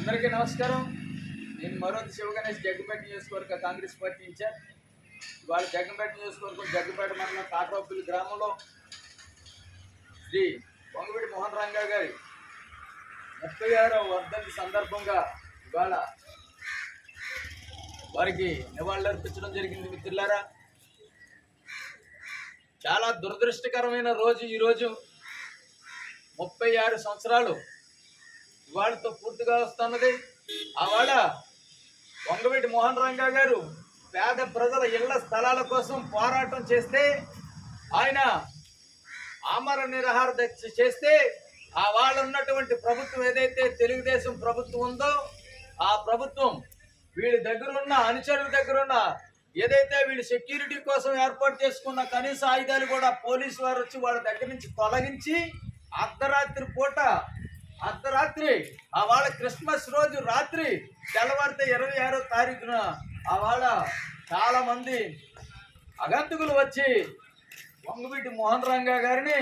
అందరికీ నమస్కారం. నేను మరోతి శివగణేష్ జగ్గంపేట నియోజకవర్గ కాంగ్రెస్ పార్టీ ఇన్ఛార్జ్. ఇవాళ జగ్గంపేట నియోజకవర్గం జగ్గంపేట మండలం కాట్రాపల్లి గ్రామంలో శ్రీ పొంగవిడి మోహన్ రంగా గారి ముప్పై ఆరవ వర్ధంతి సందర్భంగా ఇవాళ వారికి నివాళులర్పించడం జరిగింది మిత్రులారా. చాలా దురదృష్టకరమైన రోజు ఈరోజు ముప్పై ఆరు సంవత్సరాలు ఇవాళతో పూర్తిగా వస్తున్నది. ఆవాడ వంగవీటి మోహన్ రంగా గారు పేద ప్రజల ఇళ్ళ స్థలాల కోసం పోరాటం చేస్తే ఆయన ఆమర నిరహార దీక్ష చేస్తే ఆ వాళ్ళు ఉన్నటువంటి ప్రభుత్వం ఏదైతే తెలుగుదేశం ప్రభుత్వం ఉందో ఆ ప్రభుత్వం వీళ్ళ దగ్గర ఉన్న అనుచరుల దగ్గర ఉన్న ఏదైతే వీళ్ళు సెక్యూరిటీ కోసం ఏర్పాటు చేసుకున్న కనీస ఆయుధాలు కూడా పోలీసు వారు వచ్చి వాళ్ళ దగ్గర నుంచి తొలగించి అర్ధరాత్రి పూట అర్ధరాత్రి ఆ వాళ్ళ క్రిస్మస్ రోజు రాత్రి తెల్లవారితే ఇరవై ఆరో తారీఖున ఆ వాళ్ళ చాలా మంది వచ్చి వంగవీటి మోహన్ రంగా గారిని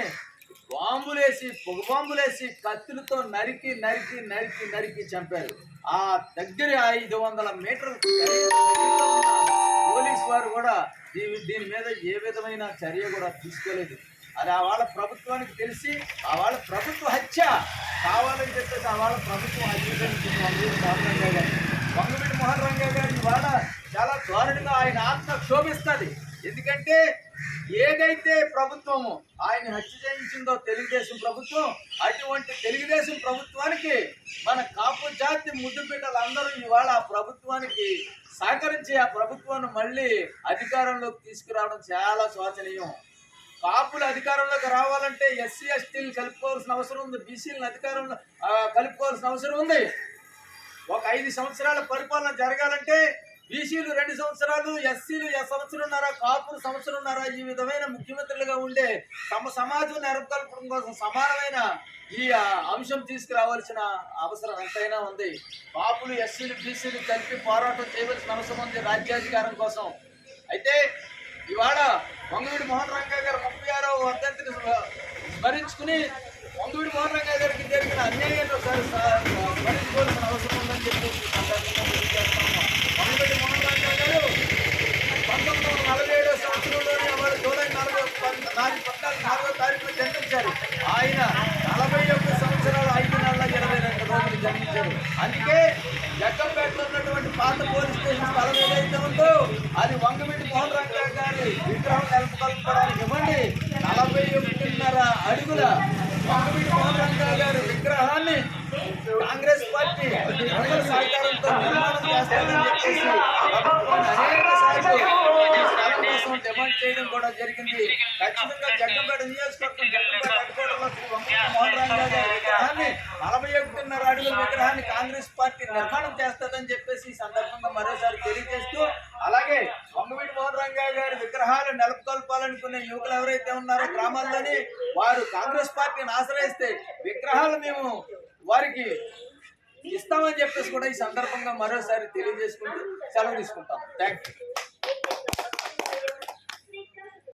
బాంబులేసి పొగ బాంబులేసి కత్తులతో నరికి నరికి నరికి నరికి చంపారు. ఆ దగ్గర ఐదు వందల మీటర్ల పోలీస్ వారు కూడా దీని దీని మీద ఏ విధమైన చర్య కూడా తీసుకోలేదు. అది ఆ వాళ్ళ ప్రభుత్వానికి తెలిసి ఆ వాళ్ళ ప్రభుత్వ హత్య. కావాలని చెప్పేసి వాళ్ళ ప్రభుత్వం అంగీకరించింది మోహన్ రంగయ్య గారు. వంగవీటి మోహన్ రంగా గారి ఇవాళ చాలా దారుణంగా ఆయన ఆత్మ క్షోభిస్తుంది. ఎందుకంటే ఏదైతే ప్రభుత్వము ఆయన హత్య చేయించిందో తెలుగుదేశం ప్రభుత్వం అటువంటి తెలుగుదేశం ప్రభుత్వానికి మన కాపు జాతి ముద్దు బిడ్డలందరూ ఇవాళ ఆ ప్రభుత్వానికి సహకరించి ఆ ప్రభుత్వాన్ని మళ్ళీ అధికారంలోకి తీసుకురావడం చాలా శోచనీయం. కాపులు అధికారంలోకి రావాలంటే ఎస్సీ ఎస్టీలు కలుపుకోవాల్సిన అవసరం ఉంది. బీసీలను అధికారంలో కలుపుకోవాల్సిన అవసరం ఉంది. ఒక ఐదు సంవత్సరాల పరిపాలన జరగాలంటే బీసీలు రెండు సంవత్సరాలు ఎస్సీలు సంవత్సరంన్నర కాపులు సంవత్సరంన్నర ఈ విధమైన ముఖ్యమంత్రులుగా ఉండే తమ సమాజం నెరపకల్పడం కోసం సమానమైన ఈ అంశం తీసుకురావాల్సిన అవసరం ఎంతైనా ఉంది. కాపులు ఎస్సీలు బీసీలు కలిపి పోరాటం చేయవలసిన అవసరం ఉంది రాజ్యాధికారం కోసం. అయితే ఇవాళ వంగవీడి మోహన్ రంగా గారు ముప్పై ఆరో వర్ధంతిని స్మరించుకుని వంగవీడి మోహన్ రంగా గారికి జరిగిన అన్యాయాన్ని ఒకసారి స్మరించుకోవాల్సిన అవసరం ఉందని చెప్పేసి ఈ వంగవీడి మోహన్ రంగా గారు పంతొమ్మిది వందల నలభై ఏడో సంవత్సరంలోనే వారు జూలై నాలుగో నాలుగు పద్నాలుగు నాలుగో తారీఖున జన్మించారు. ఆయన నలభై ఒక్క సంవత్సరాలు ఐదు నెలల ఇరవై రెండు రోజులు జన్మించారు. అందుకే జగ్గంపేటలో ఉన్నటువంటి పాత పోలీస్ స్టేషన్ స్థలం ఏదైతే ఉందో అది వంగవీటి గారి నెలకొల్పడానికి ఇవ్వండి. నలభై ఒకటిన్నర అడుగుల వంగవీటి మోహన్ గారి విగ్రహాన్ని కాంగ్రెస్ పార్టీ ప్రజల సహకారంతో నిర్మాణం చేస్తారని చెప్పేసి అనేక సార్లు డిమాండ్ చేయడం కూడా జరిగింది. ఖచ్చితంగా జగ్గంపేట నియోజకవర్గం జగ్గంపేట మోహన్ గారి విగ్రహాన్ని నలభై ఒకటిన్నర అడుగుల విగ్రహాన్ని కాంగ్రెస్ పార్టీ నిర్మాణం చేస్తుందని చెప్పేసి ఈ సందర్భంగా మరోసారి తెలియజేస్తూ అలాగే వంగవీటి మోహన్ రంగా గారి విగ్రహాలు చేసుకునే యువకులు ఎవరైతే ఉన్నారో గ్రామాల్లోని వారు కాంగ్రెస్ పార్టీని ఆశ్రయిస్తే విగ్రహాలు మేము వారికి ఇస్తామని చెప్పేసి కూడా ఈ సందర్భంగా మరోసారి తెలియజేసుకుంటూ సెలవు తీసుకుంటాం. Thank you